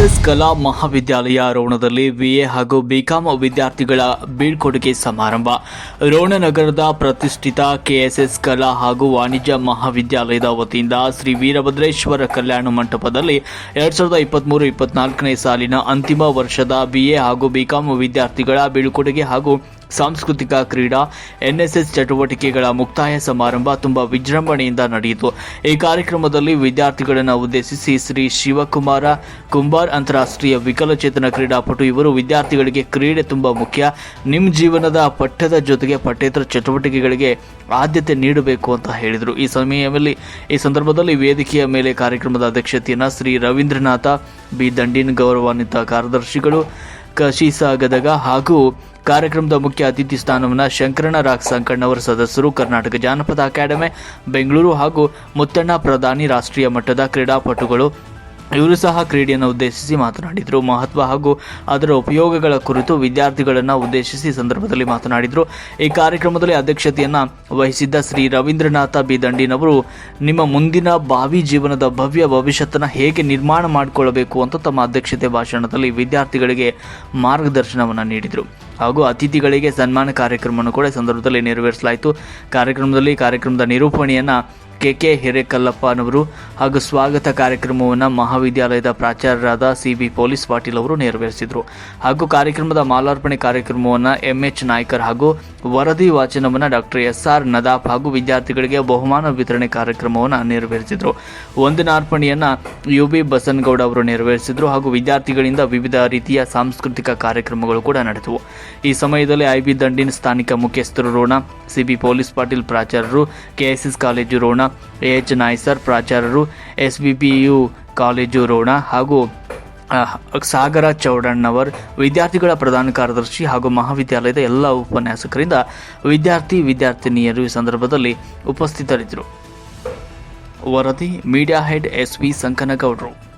KSS ಕಲಾ ಮಹಾವಿದ್ಯಾಲಯ ರೋಣದಲ್ಲಿ BA ಹಾಗೂ ಬಿಕಾಂ ವಿದ್ಯಾರ್ಥಿಗಳ ಬೀಳ್ಕೊಡುಗೆ ಸಮಾರಂಭ. ರೋಣ ನಗರದ ಪ್ರತಿಷ್ಠಿತ ಕೆಎಸ್ಎಸ್ ಕಲಾ ಹಾಗೂ ವಾಣಿಜ್ಯ ಮಹಾವಿದ್ಯಾಲಯದ ವತಿಯಿಂದ ಶ್ರೀ ವೀರಭದ್ರೇಶ್ವರ ಕಲ್ಯಾಣ ಮಂಟಪದಲ್ಲಿ ಎರಡ್ ಸಾವಿರದ ಇಪ್ಪತ್ಮೂರು ಇಪ್ಪತ್ನಾಲ್ಕನೇ ಸಾಲಿನ ಅಂತಿಮ ವರ್ಷದ ಬಿಎ ಹಾಗೂ ಬಿಕಾಂ ವಿದ್ಯಾರ್ಥಿಗಳ ಬೀಳ್ಕೊಡುಗೆ ಹಾಗೂ ಸಾಂಸ್ಕೃತಿಕ ಕ್ರೀಡಾ, ಎನ್ಎಸ್ಎಸ್ ಚಟುವಟಿಕೆಗಳ ಮುಕ್ತಾಯ ಸಮಾರಂಭ ತುಂಬಾ ವಿಜೃಂಭಣೆಯಿಂದ ನಡೆಯಿತು. ಈ ಕಾರ್ಯಕ್ರಮದಲ್ಲಿ ವಿದ್ಯಾರ್ಥಿಗಳನ್ನು ಉದ್ದೇಶಿಸಿ ಶ್ರೀ ಶಿವಕುಮಾರ ಕುಂಬಾರ್ ಅಂತಾರಾಷ್ಟ್ರೀಯ ವಿಕಲಚೇತನ ಕ್ರೀಡಾಪಟು. ಇವರು ವಿದ್ಯಾರ್ಥಿಗಳಿಗೆ ಕ್ರೀಡೆ ತುಂಬಾ ಮುಖ್ಯ. ನಿಮ್ಮ ಜೀವನದ ಪಠ್ಯದ ಜೊತೆಗೆ ಪಠ್ಯೇತರ ಚಟುವಟಿಕೆಗಳಿಗೆ ಆದ್ಯತೆ ನೀಡಬೇಕು ಅಂತ ಹೇಳಿದರು. ಈ ಸಮಯದಲ್ಲಿ, ಈ ಸಂದರ್ಭದಲ್ಲಿ ವೇದಿಕೆಯ ಮೇಲೆ ಕಾರ್ಯಕ್ರಮದ ಅಧ್ಯಕ್ಷತೆಯನ್ನು ಶ್ರೀ ರವೀಂದ್ರನಾಥ, ಬಿ. ದಂಡಿನ್ ಗೌರವಾನ್ವಿತ ಕಾರ್ಯದರ್ಶಿಗಳು ಕಶಿಸ ಗದಗ ಹಾಗೂ ಕಾರ್ಯಕ್ರಮದ ಮುಖ್ಯ ಅತಿಥಿ ಸ್ಥಾನವನ್ನು ಶಂಕರಣ ರಾಕ್ ಸಂಕಣ್ಣವರ ಸದಸ್ಯರು ಕರ್ನಾಟಕ ಜಾನಪದ ಅಕಾಡೆಮಿ, ಬೆಂಗಳೂರು ಹಾಗೂ ಮುತ್ತಣ್ಣ ಪ್ರಧಾನಿ ರಾಷ್ಟ್ರೀಯ ಮಟ್ಟದ ಕ್ರೀಡಾಪಟುಗಳು ಇವರು ಸಹ ಕ್ರೀಡೆಯನ್ನು ಉದ್ದೇಶಿಸಿ ಮಾತನಾಡಿದರು. ಮಹತ್ವ ಹಾಗೂ ಅದರ ಉಪಯೋಗಗಳ ಕುರಿತು ವಿದ್ಯಾರ್ಥಿಗಳನ್ನು ಉದ್ದೇಶಿಸಿ ಸಂದರ್ಭದಲ್ಲಿ ಮಾತನಾಡಿದರು. ಈ ಕಾರ್ಯಕ್ರಮದಲ್ಲಿ ಅಧ್ಯಕ್ಷತೆಯನ್ನು ವಹಿಸಿದ್ದ ಶ್ರೀ ರವೀಂದ್ರನಾಥ ಬಿ ದಂಡಿನವರು ನಿಮ್ಮ ಮುಂದಿನ ಭಾವಿ ಜೀವನದ ಭವ್ಯ ಭವಿಷ್ಯತ್ತನ್ನು ಹೇಗೆ ನಿರ್ಮಾಣ ಮಾಡಿಕೊಳ್ಳಬೇಕು ಅಂತ ತಮ್ಮ ಅಧ್ಯಕ್ಷತೆ ಭಾಷಣದಲ್ಲಿ ವಿದ್ಯಾರ್ಥಿಗಳಿಗೆ ಮಾರ್ಗದರ್ಶನವನ್ನು ನೀಡಿದರು. ಹಾಗೂ ಅತಿಥಿಗಳಿಗೆ ಸನ್ಮಾನ ಕಾರ್ಯಕ್ರಮವನ್ನು ಕೂಡ ಸಂದರ್ಭದಲ್ಲಿ ನೆರವೇರಿಸಲಾಯಿತು. ಕಾರ್ಯಕ್ರಮದಲ್ಲಿ ಕಾರ್ಯಕ್ರಮದ ನಿರೂಪಣೆಯನ್ನು ಕೆ ಕೆ ಹಿರೇಕಲ್ಲಪ್ಪನವರು ಹಾಗೂ ಸ್ವಾಗತ ಕಾರ್ಯಕ್ರಮವನ್ನು ಮಹಾವಿದ್ಯಾಲಯದ ಪ್ರಾಚಾರ್ಯರಾದ ಸಿ ಬಿ ಪೊಲೀಸ್ ಪಾಟೀಲ್ ಅವರು ನೆರವೇರಿಸಿದರು. ಹಾಗೂ ಕಾರ್ಯಕ್ರಮದ ಮಾಲಾರ್ಪಣೆ ಕಾರ್ಯಕ್ರಮವನ್ನು ಎಂ ಎಚ್ ನಾಯ್ಕರ್ ಹಾಗೂ ವರದಿ ವಾಚನವನ್ನು ಡಾಕ್ಟರ್ ಎಸ್ ಆರ್ ನದಾಫ್ ಹಾಗೂ ವಿದ್ಯಾರ್ಥಿಗಳಿಗೆ ಬಹುಮಾನ ವಿತರಣೆ ಕಾರ್ಯಕ್ರಮವನ್ನು ನೆರವೇರಿಸಿದರು. ವಂದನಾರ್ಪಣೆಯನ್ನು ಯು ಬಿ ಬಸನ್ಗೌಡ ಅವರು ನೆರವೇರಿಸಿದರು ಹಾಗೂ ವಿದ್ಯಾರ್ಥಿಗಳಿಂದ ವಿವಿಧ ರೀತಿಯ ಸಾಂಸ್ಕೃತಿಕ ಕಾರ್ಯಕ್ರಮಗಳು ಕೂಡ ನಡೆದವು. ಈ ಸಮಯದಲ್ಲಿ ಐ ಬಿ ದಂಡಿನ ಸ್ಥಾನಿಕ ಮುಖ್ಯಸ್ಥರು ರೋಣ, ಸಿಬಿ ಪೊಲೀಸ್ ಪಾಟೀಲ್ ಪ್ರಾಚಾರ್ಯರು, KSS college Ron H ನಾಯ್ಸರ್ ಪ್ರಾಚಾರ್ಯರು S B P U college Rona ಹಾಗೂ ಸಾಗರ ಚೌಡಣ್ಣವರ್ ವಿದ್ಯಾರ್ಥಿಗಳ ಪ್ರಧಾನ ಕಾರ್ಯದರ್ಶಿ ಹಾಗೂ ಮಹಾವಿದ್ಯಾಲಯದ ಎಲ್ಲ ಉಪನ್ಯಾಸಕರಿಂದ ವಿದ್ಯಾರ್ಥಿ ವಿದ್ಯಾರ್ಥಿನಿಯರು ಈ ಸಂದರ್ಭದಲ್ಲಿ ಉಪಸ್ಥಿತರಿದ್ದರು. ವರದಿ ಮೀಡಿಯಾ ಹೆಡ್ ಎಸ್ ವಿ ಸಂಕನಗೌಡರು